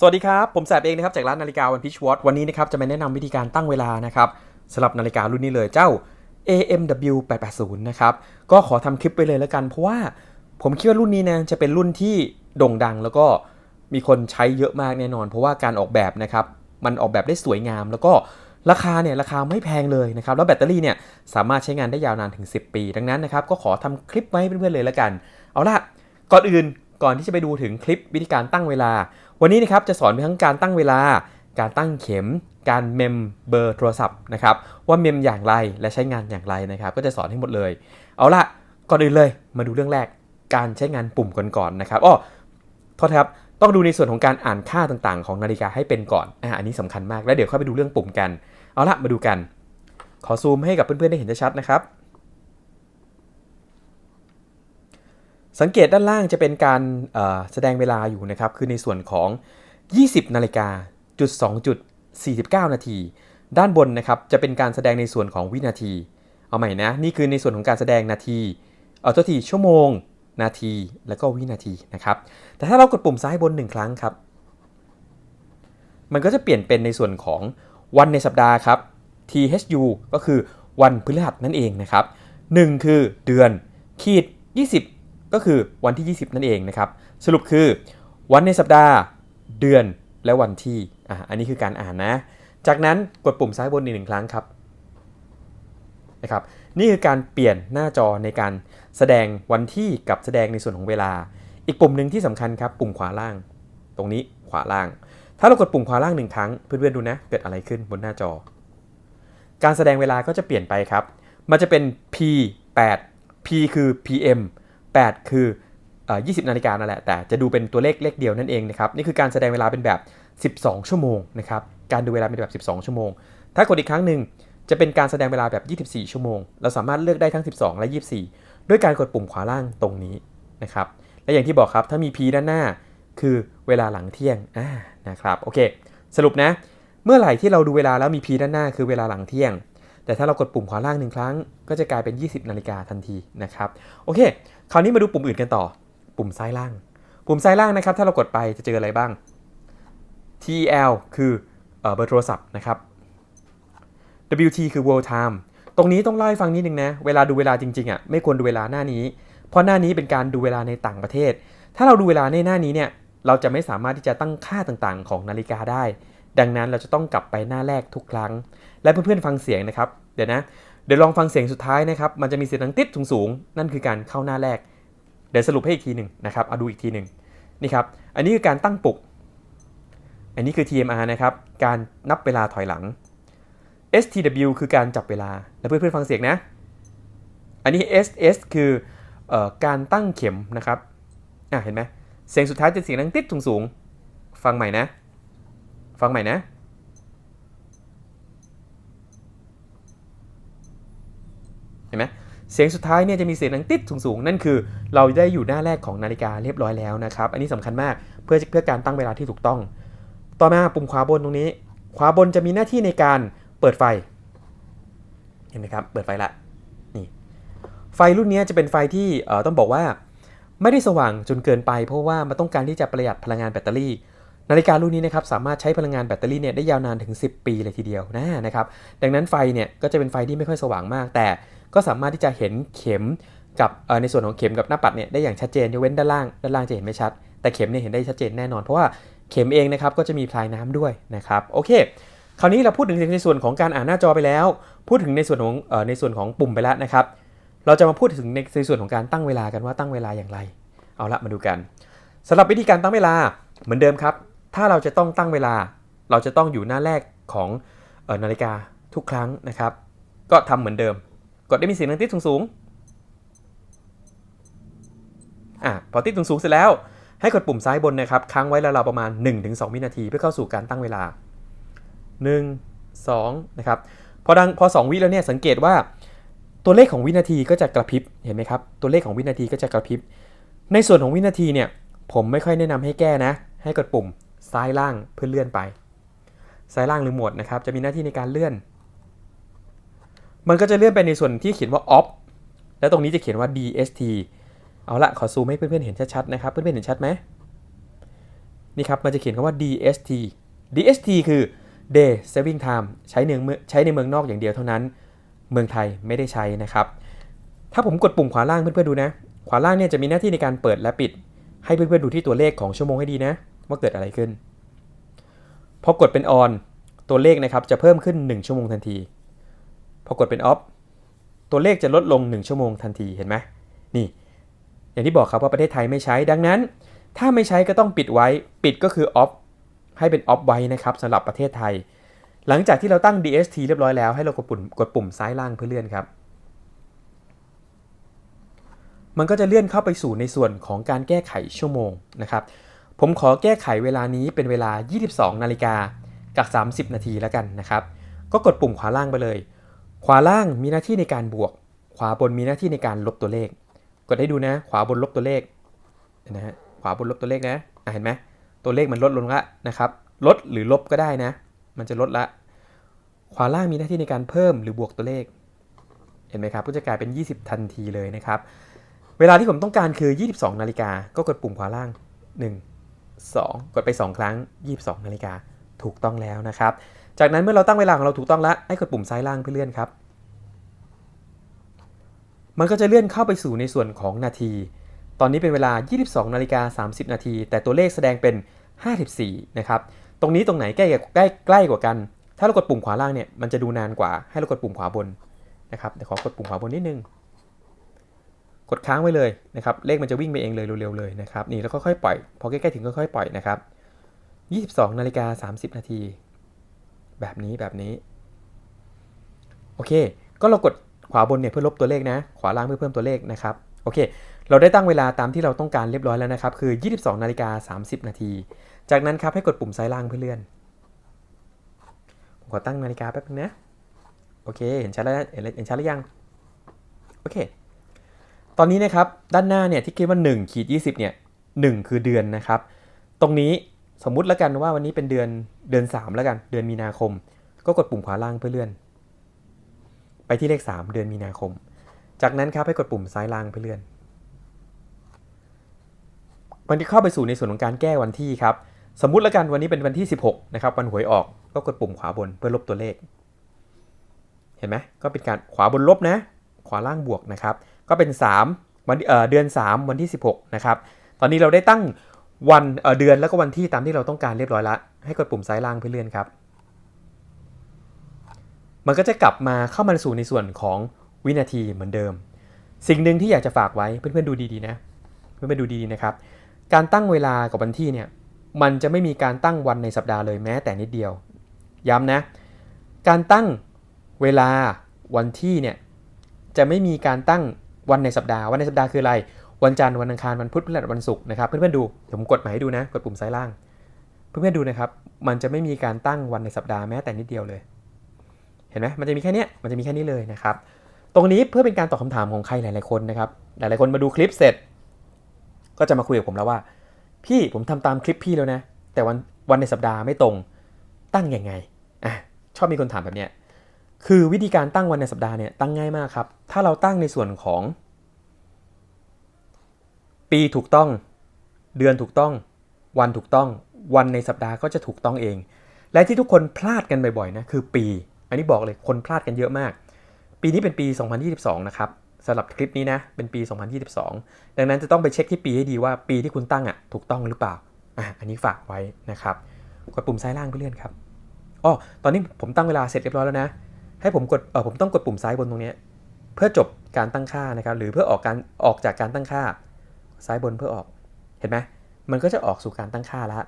สวัสดีครับ ผมแสบเองนะครับจากร้านนาฬิกาวันพิชวอตวันนี้นะครับจะมาแนะนำวิธีการตั้งเวลานะครับสำหรับนาฬิการุ่นนี้เลยเจ้า AMW 880นะครับก็ขอทำคลิปไปเลยแล้วกัน เพราะว่าผมคิดว่ารุ่นนี้นะจะเป็นรุ่นที่โด่งดัง แล้วก็มีคนใช้เยอะมากแน่นอน เพราะว่าการออกแบบนะครับมันออกแบบได้สวยงาม แล้วก็ราคาเนี่ยราคาไม่แพงเลยนะครับแล้วแบตเตอรี่เนี่ยสามารถใช้งานได้ยาวนานถึง 10 ปี ดังนั้นนะครับก็ขอทำคลิปไว้เพื่อนๆเลยแล้วกัน เอาล่ะก่อนอื่น ก่อนที่จะไปดูถึงคลิปวิธีการตั้งเวลา วันนี้นะครับจะสอนไปทั้งการตั้งเวลา การตั้งเข็ม การเมมเบอร์โทรศัพท์นะครับว่าเมมอย่างไรและใช้งานอย่างไรนะครับ ก็จะสอนให้หมดเลย เอาล่ะก่อนอื่นเลยมาดูเรื่องแรกการใช้งานปุ่มก่อนๆนะครับอ้อโทษครับต้องดูในส่วนของการอ่านค่าต่างๆ ของนาฬิกาให้เป็นก่อนอะอันนี้สำคัญมากแล้วเดี๋ยวค่อยไปดูเรื่องปุ่มกัน เอาละมาดูกัน ขอซูมให้กับเพื่อนๆได้เห็นชัดๆนะครับ สังเกตด้านล่างจะเป็นการแสดงเวลาอยู่นะครับ คือในส่วนของ 20นาฬิกาจุด2จุด49 นาที ด้านบนนะครับจะเป็นการแสดงในส่วนของวินาที เอาใหม่นะ นี่คือในส่วนของการแสดงนาที เอาตัวทีชั่วโมง นาที แล้วก็วินาทีนะครับ แต่ถ้าเรากดปุ่มซ้ายบน 1 ครั้งครับ มันก็จะเปลี่ยนเป็นในส่วนของวันในสัปดาห์ครับ THU ก็คือวันพฤหัสนั่นเองนะครับ 1 คือเดือนขีด 20 ก็คือวันที่ 20 นั่นเองนะครับ สรุปคือวันในสัปดาห์เดือนและวันที่อะอันนี้คือการอ่านนะ จากนั้นกดปุ่มซ้ายบนอีกหนึ่งครั้งครับนะครับนี่คือการเปลี่ยนหน้าจอในการแสดงวันที่กับแสดงในส่วนของเวลา อีกปุ่มหนึ่งที่สำคัญครับปุ่มขวาล่าง ตรงนี้ขวาล่าง ถ้าเรากดปุ่มขวาล่างหนึ่งครั้งเพื่อนๆดูนะ เกิดอะไรขึ้นบนหน้าจอ การแสดงเวลาก็จะเปลี่ยนไปครับ มันจะเป็น P 8 P คือ PM 8 คืออ่อ20 นาฬิกานั่นแหละ แต่จะดูเป็นตัวเลขเลขเดียวนั่นเองนะครับ นี่คือการแสดงเวลาเป็นแบบ 12 ชั่วโมงนะครับ การดูเวลาเป็นแบบ 12 ชั่วโมง ถ้ากดอีกครั้งหนึ่งจะเป็นการแสดงเวลาแบบ 24 ชั่วโมง เราสามารถเลือกได้ทั้ง 12 และ 24 ด้วยการกดปุ่มขวาล่างตรงนี้นะครับ และอย่างที่บอกครับ ถ้ามี P ด้านหน้า คือเวลาหลังเที่ยงนะครับ โอเค สรุปนะ เมื่อไหร่ที่เราดูเวลาแล้วมี P ด้านหน้า คือเวลาหลังเที่ยง แต่ถ้าเรากดปุ่มขวาล่างหนึ่งครั้ง ก็จะกลายเป็น 20 นาฬิกาทันทีนะครับโอเค คราวนี้มาดูปุ่มอื่นกันต่อ ปุ่มซ้ายล่าง ปุ่มซ้ายล่างนะครับ ถ้าเรากดไปจะเจออะไรบ้าง TL คือเบอร์โทรศัพท์นะครับ WT คือ World Time ตรงนี้ต้องเล่าให้ฟังนิดนึงนะ เวลาดูเวลาจริงๆอะไม่ควรดูเวลาหน้านี้ เพราะหน้านี้เป็นการดูเวลาในต่างประเทศ ถ้าเราดูเวลาในหน้านี้เนี่ยเราจะไม่สามารถที่จะตั้งค่าต่างๆ ของนาฬิกาได้ ดังนั้นเราจะต้องกลับไปหน้าแรกทุกครั้ง และเพื่อนๆฟังเสียงนะครับ เดี๋ยวนะ เดี๋ยวลองฟังเสียงสุดท้ายนะครับ มันจะมีเสียงดังติดสูงๆ นั่นคือการเข้าหน้าแรก เดี๋ยวสรุปให้อีกทีหนึ่งนะครับ เอาดูอีกทีหนึ่งนี่ครับ อันนี้คือการตั้งปลุก อันนี้คือ TMR นะครับ การนับเวลาถอยหลัง STW คือการจับเวลา แล้วเพื่อนๆฟังเสียงนะ อันนี้ SS คือออการตั้งเข็มนะครับ อะเห็นไหมเสียงสุดท้ายจะเสียงดังติดสูงๆ ฟังใหม่นะ ฟังใหม่นะ เห็นไหมเสียงสุดท้ายเนี่ยจะมีเสียงดังติดสูงๆ นั่นคือ เราได้อยู่หน้าแรกของนาฬิกาเรียบร้อยแล้วนะครับ อันนี้สำคัญมากเพื่อเพื่อการตั้งเวลาที่ถูกต้อง ต่อมาปุ่มขวาบนตรงนี้ ขวาบนจะมีหน้าที่ในการเปิดไฟ เห็นไหมครับ เปิดไฟละนี่ไฟรุ่นนี้จะเป็นไฟที่ต้องบอกว่า ไม่ได้สว่างจนเกินไป เพราะว่ามันต้องการที่จะประหยัดพลังงานแบตเตอรี่ นาฬิการุ่นนี้นะครับสามารถใช้พลังงานแบตเตอรี่เนี่ยได้ยาวนานถึง 10 ปีเลยทีเดียวนะนะครับดังนั้นไฟเนี่ยก็จะเป็นไฟที่ไม่ค่อยสว่างมาก แต่ก็สามารถที่จะเห็นเข็มกับในส่วนของเข็มกับหน้าปัดเนี่ยได้อย่างชัดเจนยกเว้นด้านล่างด้านล่างจะเห็นไม่ชัด แต่เข็มเนี่ยเห็นได้ชัดเจนแน่นอน เพราะว่าเข็มเองนะครับก็จะมีพลายน้ำด้วยนะครับโอเค คราวนี้เราพูดถึงในส่วนของการอ่านหน้าจอไปแล้ว พูดถึงในส่วนของในส่วนของปุ่มไปแล้วนะครับเราจะมาพูดถึงในในส่วนของการตั้งเวลากันว่าตั้งเวลาอย่างไร เอาละมาดูกันสำหรับวิธีการตั้งเวลาเหมือนเดิมครับ ถ้าเราจะต้องตั้งเวลา เราจะต้องอยู่หน้าแรกของออนาฬิกาทุกครั้งนะครับ ก็ทำเหมือนเดิม กดได้มีเสียงดังติ๊ดสูงๆอะพอติ๊ดสูงๆเสร็จแล้วให้กดปุ่มซ้ายบนนะครับ ค้างไว้แล้วเราประมาณ 1-2วินาที เพื่อเข้าสู่การตั้งเวลา 1 2นะครับพอดังพอ 2 วิแล้วเนี่ยสังเกตว่าตัวเลขของวินาทีก็จะกระพริบเห็นไหมครับ ตัวเลขของวินาทีก็จะกระพริบ ในส่วนของวินาทีเนี่ยผมไม่ค่อยแนะนำให้แก้นะ ให้กดปุ่ม ซ้ายล่างเพื่อเลื่อนไป ซ้ายล่างหรือหมดนะครับ จะมีหน้าที่ในการเลื่อน มันก็จะเลื่อนไปในส่วนที่เขียนว่า off แล้วตรงนี้จะเขียนว่า dst เอาละขอซูมให้เพื่อนๆเห็นชัดๆนะครับ เพื่อนๆเห็นชัดไหมนี่ครับ มันจะเขียนคำว่า DST DST คือ Day Saving Time ใช้ในเมืองใช้ในเมืองนอกอย่างเดียวเท่านั้น เมืองไทยไม่ได้ใช้นะครับ ถ้าผมกดปุ่มขวาล่างเพื่อนๆดูนะ ขวาล่างเนี่ยจะมีหน้าที่ในการเปิดและปิด ให้เพื่อนๆดูที่ตัวเลขของชั่วโมงให้ดีนะ ว่าเกิดอะไรขึ้น พอกดเป็น on ตัวเลขนะครับจะเพิ่มขึ้น 1 ชั่วโมงทันที พอกดเป็น off ตัวเลขจะลดลง 1 ชั่วโมงทันทีเห็นไหมนี่ อย่างที่บอกครับว่าประเทศไทยไม่ใช้ดังนั้น ถ้าไม่ใช้ก็ต้องปิดไว้ปิดก็คือ off ให้เป็น off ไว้นะครับสำหรับประเทศไทย หลังจากที่เราตั้ง DST เรียบร้อยแล้วให้เรากดปุ่มกดปุ่มซ้ายล่างเพื่อเลื่อนครับมันก็จะเลื่อนเข้าไปสู่ในส่วนของการแก้ไขชั่วโมงนะครับ ผมขอแก้ไขเวลานี้เป็นเวลา 22 นาฬิกากับ 30 นาทีแล้วกันนะครับ ก็กดปุ่มขวาล่างไปเลย ขวาล่างมีหน้าที่ในการบวก ขวาบนมีหน้าที่ในการลบตัวเลข กดให้ดูนะ ขวาบนลบตัวเลขนะฮะ ขวาบนลบตัวเลขนะเห็นไหมตัวเลขมันลดลงละนะครับ ลดหรือลบก็ได้นะ มันจะลดละ ขวาล่างมีหน้าที่ในการเพิ่มหรือบวกตัวเลข เห็นไหมครับ ก็จะกลายเป็น 20 ทันทีเลยนะครับ เวลาที่ผมต้องการคือ 22 นาฬิกา ก็กดปุ่มขวาล่าง 1 2 กดไป 2 ครั้ง 22 นาฬิกาถูกต้องแล้วนะครับ จากนั้นเมื่อเราตั้งเวลาของเราถูกต้องแล้วให้กดปุ่มซ้ายล่างเพื่อเลื่อนครับ มันก็จะเลื่อนเข้าไปสู่ในส่วนของนาที ตอนนี้เป็นเวลา 22 นาฬิกา 30 นาที แต่ตัวเลขแสดงเป็น 54 นะครับ ตรงนี้ตรงไหนใกล้ใกล้ใกล้กว่ากัน ถ้าเรากดปุ่มขวาล่างเนี่ยมันจะดูนานกว่า ให้เรากดปุ่มขวาบนนะครับ เดี๋ยวขอกดปุ่มขวาบนนิดนึง กดค้างไว้เลยนะครับ เลขมันจะวิ่งไปเองเลยเร็วๆเลยนะครับ นี่แล้วค่อยๆปล่อย พอใกล้ๆถึงค่อยๆปล่อยนะครับ 22นาฬิกา30 นาที แบบนี้แบบนี้ โอเค ก็เรากดขวาบนเนี่ยเพื่อลบตัวเลขนะ ขวาล่างเพื่อเพิ่มตัวเลขนะครับ โอเค เราได้ตั้งเวลาตามที่เราต้องการเรียบร้อยแล้วนะครับ คือ 22นาฬิกา30 นาที จากนั้นครับให้กดปุ่มซ้ายล่างเพื่อเลื่อน ผมขอตั้งนาฬิกาแป๊บนึงนะ โอเค เห็นชัดแล้วเห็นเห็นชัดหรือยัง โอเค ตอนนี้นะครับด้านหน้าเนี่ยที่คิดว่า1ขีด20เนี่ย1คือเดือนนะครับ ตรงนี้สมมุติแล้วกันว่าวันนี้เป็นเดือนเดือน 3 แล้วกัน เดือนมีนาคม ก็กดปุ่มขวาล่างเพื่อเลื่อน ไปที่เลข 3 เดือนมีนาคม จากนั้นครับให้กดปุ่มซ้ายล่างเพื่อเลื่อน มันจะเข้าไปสู่ในส่วนของการแก้วันที่ครับสมมุติแล้วกันวันนี้เป็นวันที่ 16นะครับวันหวยออกก็กดปุ่มขวาบนเพื่อลบตัวเลข เห็นไหมก็เป็นการขวาบนลบนะ ขวาล่างบวกนะครับ ก็เป็น 3 วันเเดือน 3 วันที่ 16 นะครับ ตอนนี้เราได้ตั้งวันเเดือนแล้วก็วันที่ตามที่เราต้องการเรียบร้อยละ ให้กดปุ่มซ้ายล่างเพื่อเลื่อนครับ มันก็จะกลับมาเข้ามาสู่ในส่วนของวินาทีเหมือนเดิม สิ่งหนึ่งที่อยากจะฝากไว้เพื่อนๆดูดีๆนะ เพื่อนๆดูดีๆนะครับ การตั้งเวลากับวันที่เนี่ยมันจะไม่มีการตั้งวันในสัปดาห์เลยแม้แต่นิดเดียว ย้ำนะ การตั้งเวลาวันที่เนี่ยจะไม่มีการตั้ง วันในสัปดาห์ วันในสัปดาห์คืออะไร วันจันทร์วันอังคารวันพุธพฤหัสวันศุกร์นะครับเพื่อนๆดูเดี๋ยวผมกดหมายให้ดูนะ กดปุ่มซ้ายล่าง เพื่อนๆดูนะครับ มันจะไม่มีการตั้งวันในสัปดาห์แม้แต่นิดเดียวเลย เห็นไหมมันจะมีแค่นี้มันจะมีแค่นี้เลยนะครับ ตรงนี้เพื่อเป็นการตอบคาถามของใครหลายๆคนนะครับ หลายๆคนมาดูคลิปเสร็จ ก็จะมาคุยกับผมแล้วว่า พี่ผมทำตามคลิปพี่แล้วนะ แต่วันวันในสัปดาห์ไม่ตรงตั้งยังไงอะชอบมีคนถามแบบเนี้ย คือวิธีการตั้งวันในสัปดาห์เนี่ยตั้งง่ายมากครับ ถ้าเราตั้งในส่วนของ ปีถูกต้อง เดือนถูกต้อง วันถูกต้อง วันในสัปดาห์ก็จะถูกต้องเอง และที่ทุกคนพลาดกันบ่อยๆนะคือปี อันนี้บอกเลยคนพลาดกันเยอะมาก ปีนี้เป็นปี 2022 นะครับสำหรับคลิปนี้นะเป็นปี 2022 ดังนั้นจะต้องไปเช็คที่ปีให้ดีว่าปีที่คุณตั้งอะถูกต้องหรือเปล่าอะอันนี้ฝากไว้นะครับกดปุ่มซ้ายล่างเพื่อเลื่อนครับอ๋อตอนนี้ผมตั้งเวลาเสร็จเรียบร้อยแล้วนะ ให้ผมกดเออผมต้องกดปุ่มซ้ายบนตรงนี้ เพื่อจบการตั้งค่านะครับ หรือเพื่อออกการออกจากการตั้งค่า ซ้ายบนเพื่อออก เห็นไหมมันก็จะออกสู่การตั้งค่าแล้ว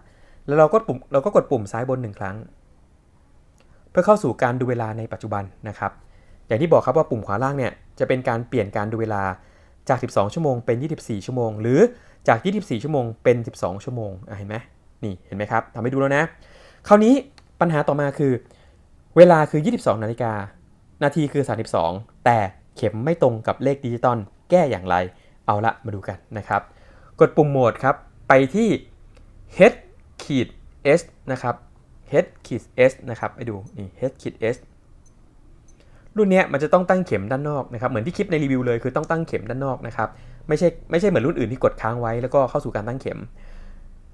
แล้วเราก็ปุ่มเราก็กดปุ่มซ้ายบนหนึ่งครั้ง เพื่อเข้าสู่การดูเวลาในปัจจุบันนะครับ อย่างที่บอกครับว่าปุ่มขวาล่างเนี่ยจะเป็นการเปลี่ยนการดูเวลาจาก 12 ชั่วโมงเป็น 24 ชั่วโมง หรือจาก 24 ชั่วโมงเป็น 12 ชั่วโมงเห็นไหมนี่เห็นไหมครับทำให้ดูแล้วนะ คราวนี้ปัญหาต่อมาคือ เวลาคือ 22 นาฬิกา นาทีคือ 32 แต่เข็มไม่ตรงกับเลขดิจิตอลแก้อย่างไร เอาละมาดูกันนะครับ กดปุ่มโหมดครับ ไปที่ h ขีด s นะครับ h ขีด s นะครับ ไปดู นี่ h ขีด s รุ่นนี้มันจะต้องตั้งเข็มด้านนอกนะครับ เหมือนที่คลิปในรีวิวเลยคือต้องตั้งเข็มด้านนอกนะครับ ไม่ใช่ไม่ใช่เหมือนรุ่นอื่นที่กดค้างไว้แล้วก็เข้าสู่การตั้งเข็ม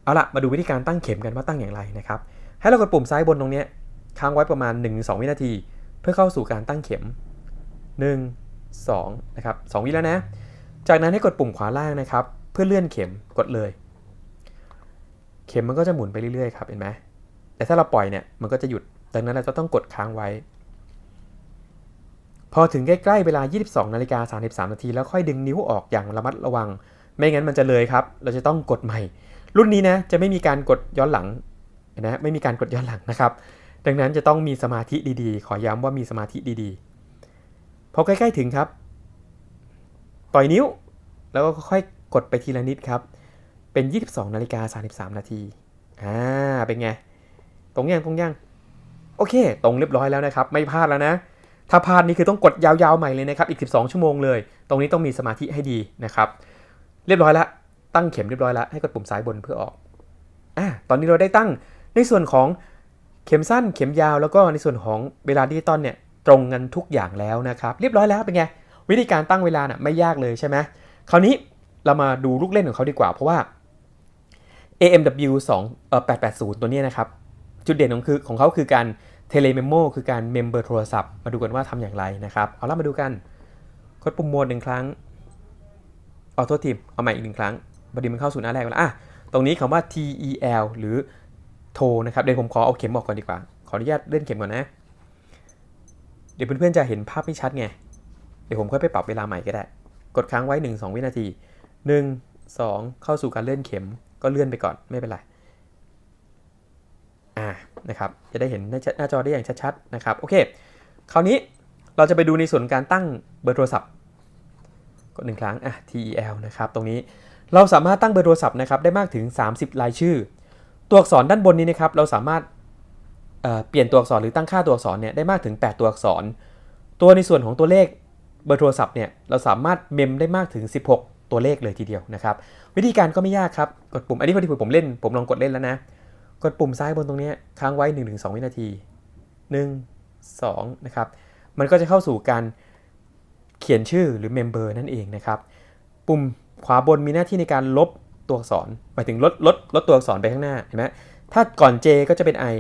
เอาละมาดูวิธีการตั้งเข็มกันว่าตั้งอย่างไรนะครับ ให้เรากดปุ่มซ้ายบนตรงเนี้ย ค้างไว้ประมาณ 1-2 วินาที เพื่อเข้าสู่การตั้งเข็ม 1 2นะครับ2วิแล้วนะ จากนั้นให้กดปุ่มขวาล่างนะครับ เพื่อเลื่อนเข็มกดเลย เข็มมันก็จะหมุนไปเรื่อยๆครับเห็นไหมแต่ถ้าเราปล่อยเนี่ยมันก็จะหยุด ดังนั้นเราจะต้องกดค้างไว้ พอถึงใกล้ๆเวลา 22นาฬิกา33นาทีแล้วค่อยดึงนิ้วออกอย่างระมัดระวัง ไม่งั้นมันจะเลยครับ เราจะต้องกดใหม่ รุ่นนี้นะจะไม่มีการกดย้อนหลังนะไม่มีการกดย้อนหลังนะครับ ดังนั้นจะต้องมีสมาธิดีๆ ขอย้ำว่ามีสมาธิดีๆ พอใกล้ๆถึงครับ ปล่อยนิ้ว แล้วก็ค่อยกดไปทีละนิดครับ เป็น 22นาฬิกา33 นาที อ่า เป็นไง ตรงยังตรงยัง โอเค ตรงเรียบร้อยแล้วนะครับ ไม่พลาดแล้วนะ ถ้าพลาดนี่คือต้องกดยาวๆใหม่เลยนะครับ อีก 12 ชั่วโมงเลย ตรงนี้ต้องมีสมาธิให้ดีนะครับ เรียบร้อยแล้วตั้งเข็มเรียบร้อยแล้วให้กดปุ่มซ้ายบนเพื่อออก อะตอนนี้เราได้ตั้งในส่วนของ เข็มสั้นเข็มยาวแล้วก็ในส่วนของเวลาดิจิตอลเนี่ยตรงกันทุกอย่างแล้วนะครับ เรียบร้อยแล้วเป็นไง วิธีการตั้งเวลาน่ะไม่ยากเลยใช่ไหมคราวนี้เรามาดูลูกเล่นของเขาดีกว่า เพราะว่า AMW 2เอ่อ880 ตัวนี้นะครับ จุดเด่นของคือของเขาคือการเทเลเมโมคือการเมมเบอร์โทรศัพท์มาดูกันว่าทำอย่างไรนะครับ เอาล่ะมาดูกันกดปุ่มโหมดหนึ่งครั้งออโต้ทีมเอาใหม่อีกหนึ่งครั้งพอดีมันเข้าสู่หน้าแรกแล้วอะตรงนี้คำว่า TEL หรือ โทรนะครับเดี๋ยวผมขอเอาเข็มออกก่อนดีกว่า ขออนุญาตเล่นเข็มก่อนนะ เดี๋ยวเพื่อนๆจะเห็นภาพไม่ชัดไง เดี๋ยวผมค่อยไปปรับเวลาใหม่ก็ได้ กดค้างไว้ 1 2 วินาที 1 2 เข้าสู่การเลื่อนเข็มก็เลื่อนไปก่อนไม่เป็นไร อ่า นะครับ จะได้เห็นหน้าหน้าจอได้อย่างชัดๆ นะครับ โอเค คราวนี้เราจะไปดูในส่วนการตั้งเบอร์โทรศัพท์ กดหนึ่งครั้ง อะ TEL นะครับ ตรงนี้ เราสามารถตั้งเบอร์โทรศัพท์นะครับได้มากถึง 30 รายชื่อ ตัวอักษรด้านบนนี้นะครับเราสามารถเเปลี่ยนตัวอักษรหรือตั้งค่าตัวอักษรเนี่ยได้มากถึง 8 ตัวอักษร ตัวในส่วนของตัวเลขเบอร์โทรศัพท์เนี่ยเราสามารถเมมได้มากถึง 16 ตัวเลขเลยทีเดียวนะครับ วิธีการก็ไม่ยากครับกดปุ่มอันนี้พอดีผมเล่นผมลองกดเล่นแล้วนะ กดปุ่มซ้ายบนตรงนี้ค้างไว้ 1-2 วินาที 1 2 นะครับ มันก็จะเข้าสู่การเขียนชื่อหรือเมมเบอร์นั่นเองนะครับ ปุ่มขวาบนมีหน้าที่ในการลบ ตัวอักษรหมายถึงลดลดลดตัวอักษรไปข้างหน้าเห็นไหมถ้าก่อน J ก็จะเป็น I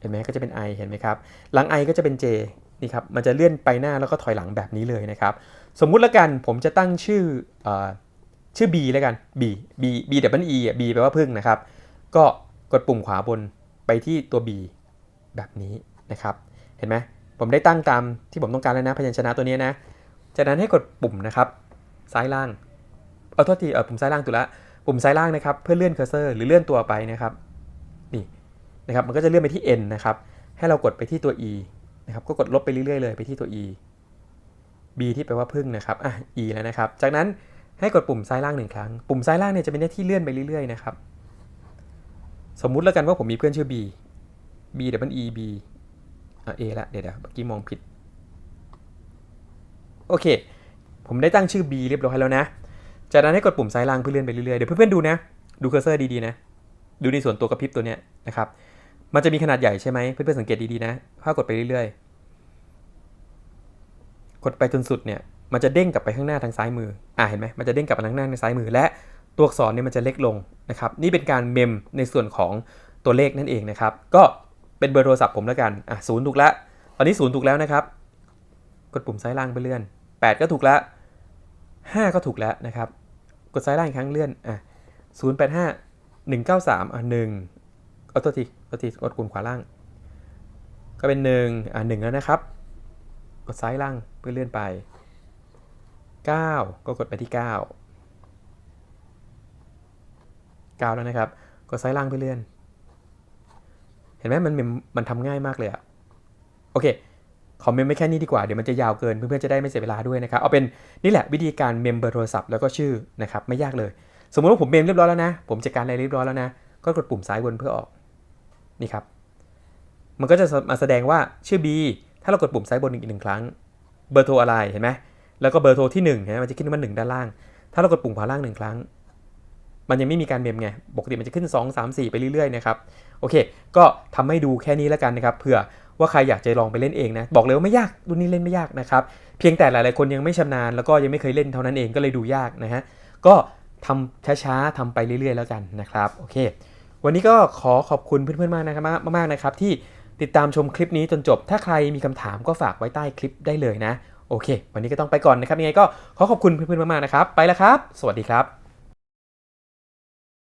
เห็นไหมก็จะเป็น I เห็นไหมครับ หลัง I ก็จะเป็น J นี่ครับมันจะเลื่อนไปหน้าแล้วก็ถอยหลังแบบนี้เลยนะครับสมมุติละกันผมจะตั้งชื่อออชื่อ B แล้วกัน B B B W E อะ B แปลว่าพึ่งนะครับ ก็กดปุ่มขวาบนไปที่ตัว B แบบนี้นะครับ เห็นไหมผมได้ตั้งตามที่ผมต้องการแล้วนะพยัญชนะตัวนี้นะ จากนั้นให้กดปุ่มนะครับ ซ้ายล่าง เอาโทษทีเออปุ่มซ้ายล่างตัวละ ปุ่มซ้ายล่างนะครับเพื่อเลื่อนเคอร์เซอร์หรือเลื่อนตัวไปนะครับนี่นะครับมันก็จะเลื่อนไปที่ N นะครับให้เรากดไปที่ตัว E นะครับก็กดลบไปเรื่อยๆเลยไปที่ตัว E B ที่แปลว่าพึ่งนะครับอะ E แล้วนะครับ จากนั้นให้กดปุ่มซ้ายล่างหนึ่งครั้ง ปุ่มซ้ายล่างเนี่ยจะเป็นหน้าที่เลื่อนไปเรื่อยๆนะครับสมมุติแล้วกันว่าผมมีเพื่อนชื่อ B B W E B อะ A ละเดี๋ยวเดี๋ยวเมื่อกี้มองผิด โอเค ผมได้ตั้งชื่อ B เรียบร้อยแล้วนะ จากนั้นให้กดปุ่มซ้ายล่างเพื่อเลื่อนไปเรื่อยๆ เดี๋ยวเพื่อนๆดูนะ ดูเคอร์เซอร์ดีๆนะ ดูในส่วนตัวกระพริบตัวเนี้ยนะครับ มันจะมีขนาดใหญ่ใช่ไหมเพื่อนๆสังเกตดีๆนะถ้ากดไปเรื่อยๆ กดไปจนสุดเนี่ย มันจะเด้งกลับไปข้างหน้าทางซ้ายมือ อ่าเห็นไหมมันจะเด้งกลับไปทางหน้าทางซ้ายมือ และตัวอักษรเนี่ยมันจะเล็กลงนะครับ นี่เป็นการเมมในส่วนของตัวเลขนั่นเองนะครับ ก็เป็นเบอร์โทรศัพท์ผมแล้วกัน อะศูนย์ถูกแล้วตอนนี้ศูนย์ถูกแล้วนะครับ กดปุ่มซ้ายล่างไปเลื่อน 8 ก็ถูกแล้ว5ก็ถูกแล้วนะครับ กดซ้ายล่างอีกครั้งเลื่อนอะ0 8 5 1 9 3อะ1เอาตัวทีตัวทีกดปุ่มขวาล่าง ก็เป็น1อะ1แล้วนะครับ กดซ้ายล่างเพื่อเลื่อนไป9ก็กดไปที่9 9แล้วนะครับ กดซ้ายล่างเพื่อเลื่อน เห็นไหมมันมันทำง่ายมากเลยอะโอเค คอมเมนต์ไม่แค่นี้ดีกว่า เดี๋ยวมันจะยาวเกิน เพื่อนๆจะได้ไม่เสียเวลาด้วยนะครับ เอาเป็นนี่แหละวิธีการเมมเบอร์โทรศัพท์แล้วก็ชื่อนะครับไม่ยากเลย สมมติว่าผมเมมเรียบร้อยแล้วนะ ผมจัดการอะไรเรียบร้อยแล้วนะ ก็กดปุ่มซ้ายบนเพื่อออกนี่ครับ มันก็จะมาแสดงว่าชื่อ B ถ้าเรากดปุ่มซ้ายบนอีกหนึ่งครั้ง เบอร์โทรอะไรเห็นไหมแล้วก็เบอร์โทรที่1เห็นไหมมันจะขึ้นว่าหนึ่งด้านล่าง ถ้าเรากดปุ่มขวาล่างหนึ่งครั้ง มันยังไม่มีการเมมไงปกติมันจะขึ้น 2 3 4 ไปเรื่อยๆนะครับโอเค ก็ทำให้ดูแค่นี้แล้วกันนะครับเผื่อ ว่าใครอยากจะลองไปเล่นเองนะ บอกเลยว่าไม่ยากรุ่นนี้เล่นไม่ยากนะครับ เพียงแต่หลายๆคนยังไม่ชำนาญแล้วก็ยังไม่เคยเล่นเท่านั้นเองก็เลยดูยากนะฮะ ก็ทำช้าๆทำไปเรื่อย ๆ แล้วกันนะครับ โอเค วันนี้ก็ขอขอบคุณเพื่อนๆมากนะครับมากๆนะครับ ที่ติดตามชมคลิปนี้จนจบ ถ้าใครมีคำถามก็ฝากไว้ใต้คลิปได้เลยนะ โอเค วันนี้ก็ต้องไปก่อนนะครับ ยังไงก็ขอขอบคุณเพื่อนๆมากๆนะครับ ไปแล้วครับ สวัสดีครับ